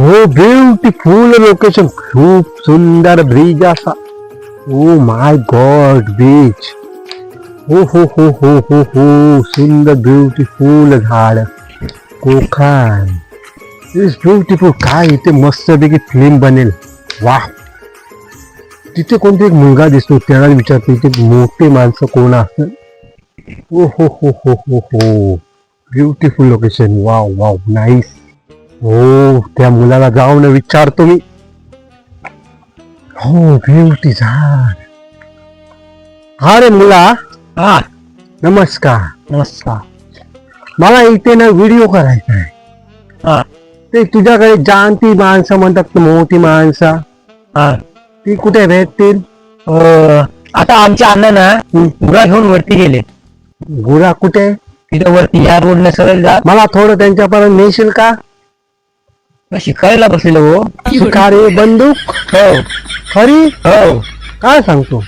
हो beautiful location खूब सुंदर ब्रिज असा ओ माय गॉड बीच हो हो हो हो हो हो सुंदर ब्यूटीफुल झाड। कोकण. इज़ ब्युटिफुल काय इथे मस्तपैकी फ़िल्म बनेल? वा तिथे कोणते एक मुलगा दिसतो, त्याला विचारतो, इथे मोठे माणसं कोण असेल ओ हो हो हो हो हो beautiful location wow wow nice हो त्या मुलाला जाऊन विचारतो मी. हो ब्युटी झाड. हा रे मुला. हा. नमस्कार. नमस्कार. मला इथे ना व्हिडिओ करायचा आहे. हा. ते तुझ्याकडे जाणती माणसं म्हणतात ना, मोठी माणसं. हा. ती कुठे भेटतील? अं, आता आमचे अण्णा ना मुला घेऊन वरती गेले. गुरा कुठे? तिथे वरती या रोडने सरळ जा. मला थोडं त्यांच्यापर्यंत नेशील का? शिकायला बसलेलो. हो का रे बंदूक. हो. खरी? हो. काय सांगतो?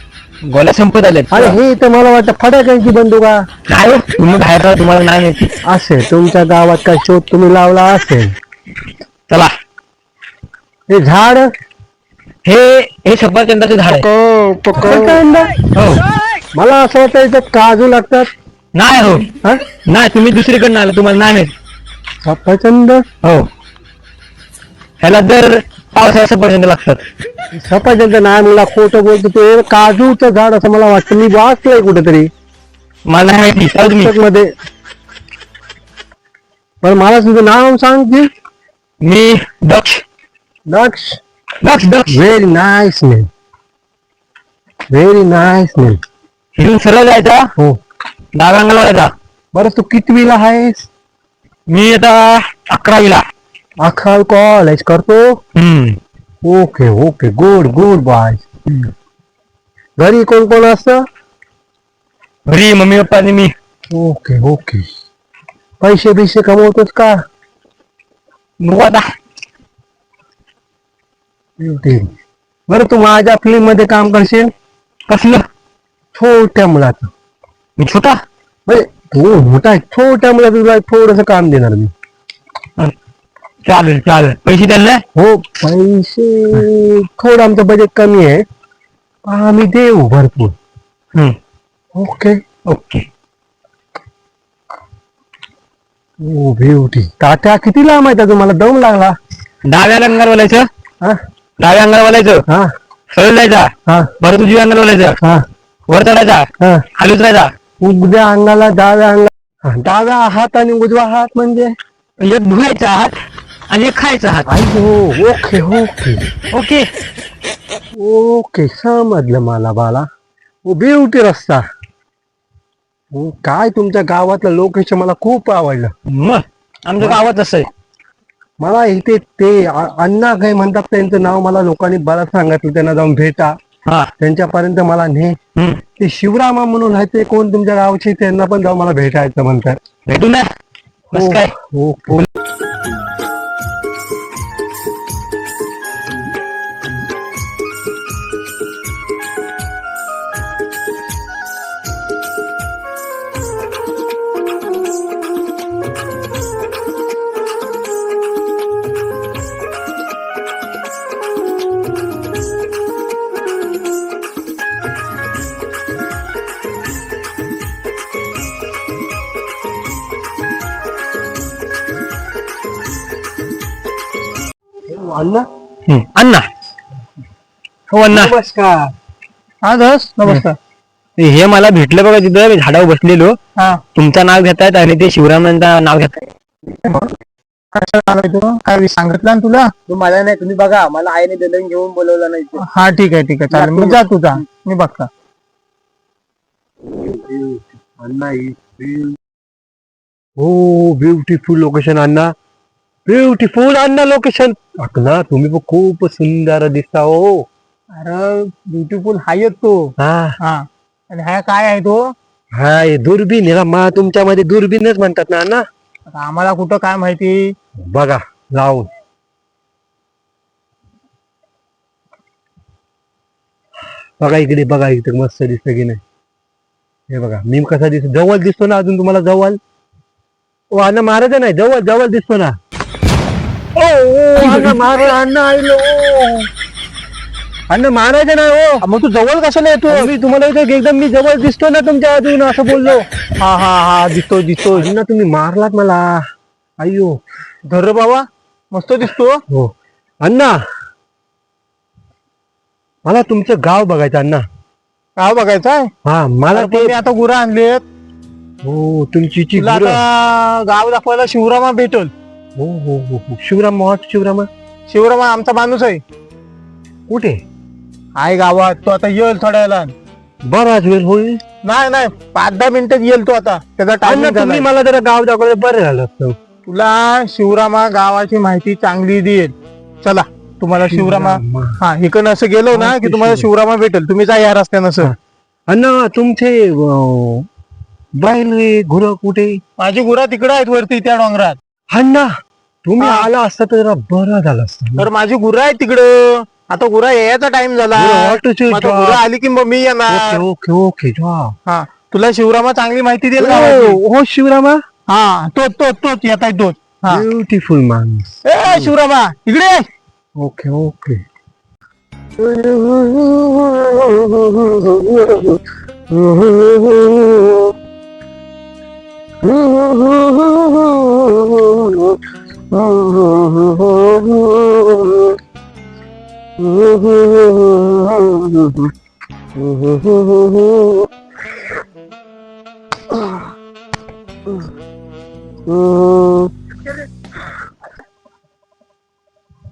गोल्या संपत आले अरे हे तर मला वाटतं फटाक्यांची बंदूक आहे. नाही हो, तुम्ही बाहेर राहा तुम्हाला नाही माहिती. असेल. तुमच्या गावात काय शोध तुम्ही लावला असेल. चला. हे झाड? हे हे सफरचंदाचे झाड आहे. हो. मला असं वाटतं याच्यात काजू लागतात. नाही हो. हा? नाही तुम्ही दुसरीकडनं आलं तुम्हाला नाही माहीत. सफरचंद? हो. ह्याला जर पावसाळ्यात सफरचंद लागतात सफरचंद नाही मला खोटं बोलतो ते. काजूचं झाड असं मला वाटतं. मी वाचलंय कुठेतरी. मला नाही माहिती मध्ये पण मला तुझं नाव सांग की. मी Daksh. Daksh? Daksh Daksh. Very nice name very nice name इथून सरळ जायचा? हो. डाव्या अंगाला जायचा. बरं तू कितवीला आहेस? मी आता अकरावीला. अखाल कॉलेज करतो okay okay good good boy घरी कोण कोण असतं घरी मम्मी पप्पा आणि मी ओके ओके पैसे बिसे कमवतोस का आता ठीक. बरं तू माझ्या फिल्ममध्ये काम करशील कसलं छोट्या मुलाचं मी छोटा म्हणजे तू मोठा आहे छोट्या मुलाचं तुला थोडस काम देणार मी चालेल चालेल. पैसे द्याल हो पैसे थोडं आमचं बजेट कमी आहे. आम्ही देऊ भरपूर. ना ओके. ओके. ओ ब्युटी तात्या किती लांब आहे तुम्हाला? दम लागला. डाव्या अंगावर बोलायचं? हा? डाव्या अंगावर बोलायचं? हा. सरळ जायचा? हा. बरं तुझ्या अंगावर बोलायचं? हा. वर चढायचा? हा. खाली उतरायचा? उजव्या अंगाला डाव्या अंगाला डाव्या हात आणि उजवा हात म्हणजे? एक धुवायचा हात. आणि एक खायचा हात. आई हो ओके ओके. ओके. ओके समजलं मला बाला. ओ ब्युटी रस्ता. हो काय तुमच्या गावातलं लोकेशन मला खूप आवडलं. मग आमच्या गावात असं आहे मला इथे ते अ- अण्णा काही म्हणतात त्यांचं नाव मला लोकांनी बरंच सांगितलं. त्यांना जाऊन भेटा. हा. त्यांच्यापर्यंत मला ने. हम्म. ते शिवरामा म्हणून आहे ते कोण तुमच्या गावचे त्यांना पण जाऊन मला भेटायचं म्हणतात. भेटू ना. बस काय? हो हो. अण्णा? हम्म. अण्णा. हो अण्णा. नमस्कार. हा दस नमस्कार. हे. मला भेटलं बघा तिथं मी झाडावर बसलेलो. हा. तुमचं नाव घेतायत आणि ते शिवरामांचं नाव घेतायत. कशाला आलाय तू काय सांगितलं ना तुला? तू मला नाही तुम्ही बघा मला आईने दलन घेऊन बोलवलं नाही इथे. हा ठीक आहे ठीक आहे. चालेल मी जा तुझा मी बघता. अण्णा हो ब्युटिफुल लोकेशन अण्णा. ब्युटिफुल अण्णा लोकेशन अण्णा तुम्ही पण खूप सुंदर दिसता हो. अरे ब्युटिफुल हाय तो. हा. हा. आणि हा काय आहे तो? हा हे दुर्बीन आहे ना मा तुमच्यामध्ये दुर्बीनच म्हणतात ना अण्णा. आता आम्हाला कुठं काय माहिती? बघा लावून. बघा इकडे बघा इकडे मस्त दिसतं की नाही. हे बघा मी कसा दिसतो? जवळ दिसतो ना अजून तुम्हाला जवळ? ओ अण्णा महाराज नाही जवळ जवळ दिसतो ना. अन्न मार अन्न आईलो अन्न मारायचं नाही हो मग तू जवळ कशाला येतो? मी तुम्हाला इथे एकदम मी जवळ दिसतो ना तुमच्या अजून असं बोललो. हा हा हा दिसतो दिसतो. अन्न तुम्ही मारलात मला. अय्यो. धर बाबा. मस्त दिसतो. हो. अण्णा. मला तुमचं गाव बघायचं अण्णा. गाव बघायचं आहे? हा मला ते आता गुरा आणलेत. हो तुमची. आता गाव दाखवायला शिवरामा भेटल. हो हो हो हो. शिवराम मोहाट शिवराम. शिवरामा आमचा माणूस आहे. कुठे? आहे गावात. तो आता येईल थोड्या वेळाला बराच वेळ होईल. नाही नाही. पाच दहा मिनिटात येईल तो आता. त्याचा टाइम तुम्ही मला जरा गाव दाखवलं बरं झालं असतं. तुला शिवरामा गावाची माहिती चांगली देईल. चला तुम्हाला शिवरामा हा इकडनं असं गेलो ना की तुम्हाला शिवरामा. भेटेल. तुम्ही जा या रस्त्यानं असं. अण्णा तुमचे अं, बैल गुरं कुठे? माझी गुरा तिकडे आहेत वरती त्या डोंगरात. अण्णा तुम्ही. आला असता तर जरा बरं झालं असतं तर माझी गुरा आहे तिकडं आता गुरा यायचा टाइम झाला गुरं ऑटोचे मग आता जा. गुरा आली की मग मी येणार ओके ओके ओके जा. हा तुला शिवरामा चांगली माहिती देईल गावाची. हो हो, शिवरामा हा तो तो तोच येत आहे तोच हा ब्युटिफुल माणूस ए शिवरामा इकडे ये. ओके ओके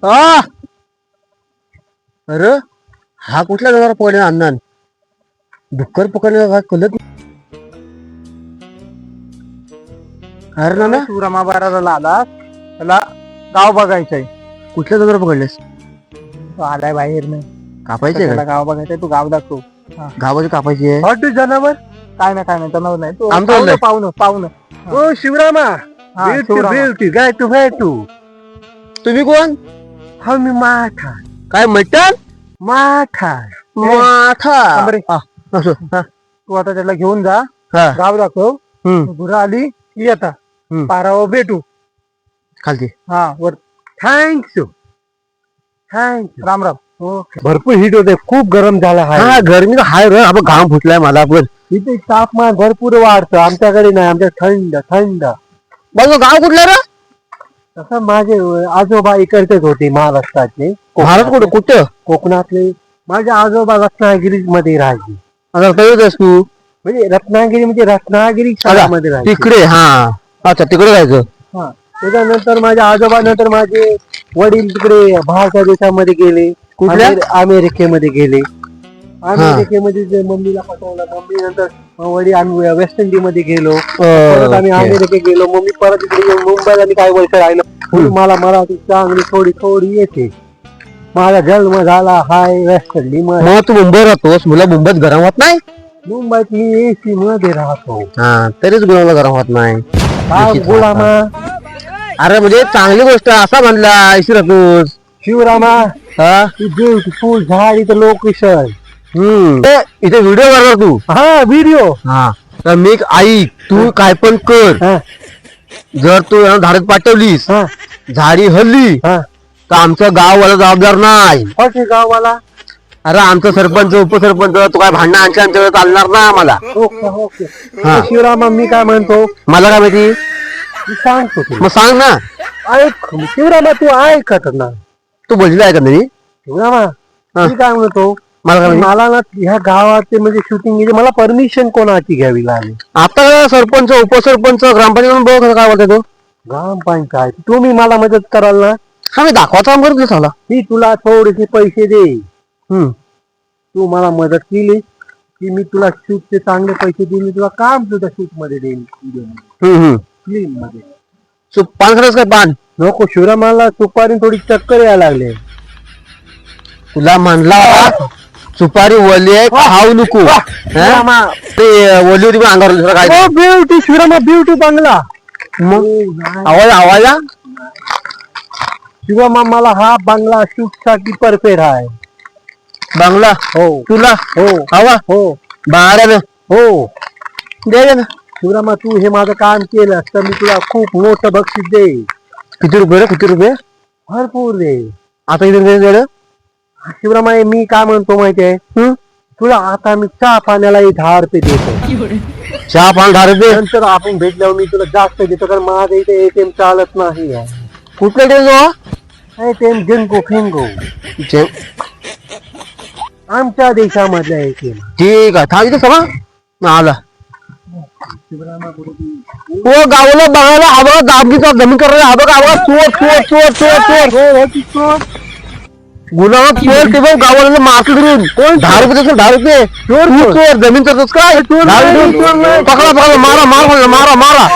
आ! अरे हा कुठला जगावर पकडला अण्णान? डुक्कर पकडलेला काय कळत अरे ना ना शिवरामा बाराला आला त्याला गाव बघायचंय. कुठल्या जगावर पकडलेस? तो आलाय बाहेर नाही कापायचे का? गाव बघायचंय तू गाव दाखव. गावाची कापायची आहे? हॉट जनावर? काय ना काय नाही तणाव नाही. तू आमचं पाहुणं आलंय. पाहुणं पाहुणं. ओ शिवरामा. हा, गाय तू गाय तू. तुम्ही कोण? हा मी माठा काय मटण? माठा माथा थांब रे. हा, असं, हा, तू आता त्याला घेऊन जा. हा, गाव दाखव. हम्म, गुरा आली की आता. हम्म. पारावर भेटू. खालती. हा वर. Thank you thank you Ram Ram. भरपूर हिट होते. खूप गरम झाला हा. गरमी हाय रे. आपण घाम फुटलाय मला. पण इथे तापमान भरपूर वाढतं. आमच्याकडे नाही. आमच्या थंड थंड. बघ गाव कुठलं रे? तसं माझे आजोबा इकडचेच होते महाराष्ट्राचे. भारत कुठं? कुठं? कोकणातले. माझे आजोबा रत्नागिरी मध्ये राहायचे तू. म्हणजे रत्नागिरी म्हणजे रत्नागिरी शहरामध्ये राहायचे तिकडे हा. अच्छा तिकडे जायचं हा. त्याच्यानंतर माझ्या आजोबा नंतर माझे वडील तिकडे बाहेरच्या देशामध्ये गेले. कुठल्या? अमेरि- अमेरिकेमध्ये गेले. अमेरिकेमध्ये जे मम्मीला पाठवलं मम्मी नंतर वडील आम्ही वेस्ट इंडिजमध्ये गेलो. परत आम्ही ओके. अमेरिकेत गेलो. मम्मी परत इकडे येऊन मुंबईला मी काही वर्ष राहिलो. म्हणून मला मराठी चांगली थोडी थोडी येते. माझा जन्म झाला हाय वेस्ट इंडिजमध्ये. मग तू मुंबई राहतोस? मुला मुंबईत गरम होत नाही? मुंबईत मी एसी मध्ये राहतो. हा तरीच गुलाला गरम होत नाही. हा गुलामा. अरे म्हणजे चांगली गोष्ट असा म्हणला राहतोस शिवरामा हा? ब्युटिफुल झाड इथं लोकेशन हम्म. ए, इथे व्हिडिओ करणार तू. हा व्हिडिओ हा. तर मी एक ऐक तू काय पण कर. हा. जर तू यांना झाडात पाठवलीस हा. झाडी हल्ली हा. तर आमचं गाववाला जबाबदार नाही. गावाला अरे आमचं सरपंच उपसरपंच तू काय भांडणं आमच्या आमच्याकडे चालणार ना आम्हाला. Okay okay. हा. शिवरामा मी काय म्हणतो? मला काय माहिती? सांगतो तुला. मग सांग ना. ऐक शिवरामा तू ऐकत ना. तू बोलली आहे का नाही? शिवरामा हा. मी काय म्हणतो? मला काय माहिती? मला ना ह्या गावाचे म्हणजे शूटिंग मला परमिशन कोणाची घ्यावी लागेल? आता सरपंच उपसरपंच ग्रामपंचायत बघ काय बोलते तो. ग्रामपंचायत? तुम्ही मला मदत कराल ना? हा मी दाखवायचं काम करत झाला मी तुला थोडेसे पैसे दे. हम्म. तू मला मदत केली. की मी तुला शूटचे चांगले पैसे देईन मी तुला काम तुझ्या शूटमध्ये देईन. हम्म हम्म. मध्ये. सु- खरंच काय पान? नको शिवरामाला सुपारी थोडी चक्कर यायला लागले. तुला म्हणला सुपारी वली आहे खाऊ नको. हा? ते वली होती पण अंगावर दुसरं काय? ब्युटी शिवरामा ब्युटी बंगला. मग? आवाज आवाज आ? शिवरामा मला हा बंगला शूटसाठी परफेक्ट आहे. बांगला? हो. तुला? हो. हवा हो. बाळानं हो. दे ना. शिवरामा तू हे माझं काम केलं तर मी तुला खूप मोठं बक्षीस देईन. किती रुपये रे? किती रुपये? भरपूर दे. आता इथे नाही देणं? शिवरामाई मी काय म्हणतो माहितीये हं? तुला आता मी चहा पाण्याला दहा रुपये देतो. चहा पाणी धारे दे नंतर आपण भेटल्यावर मी तुला जास्त देतो कारण माझं इथे एटीएम चालत नाही कुठलं टेल एटीएम जिंको फिंगो आमच्या देशामधल्या एटीएम ठीक आहे. थांब इथे आला. हो गावाला बघायला हा बघा दाबगीचा जमीन करायला हा बघा हा बघा चोर चोर चोर चोर चोर. गुन्हा चोर ते बघ गावाला मार्केट करून कोण दहा रुपये देतो दहा रुपये. चोर तू चोर. जमीन करतोस काय पकडा पकडा मारा मारा मारा मारा.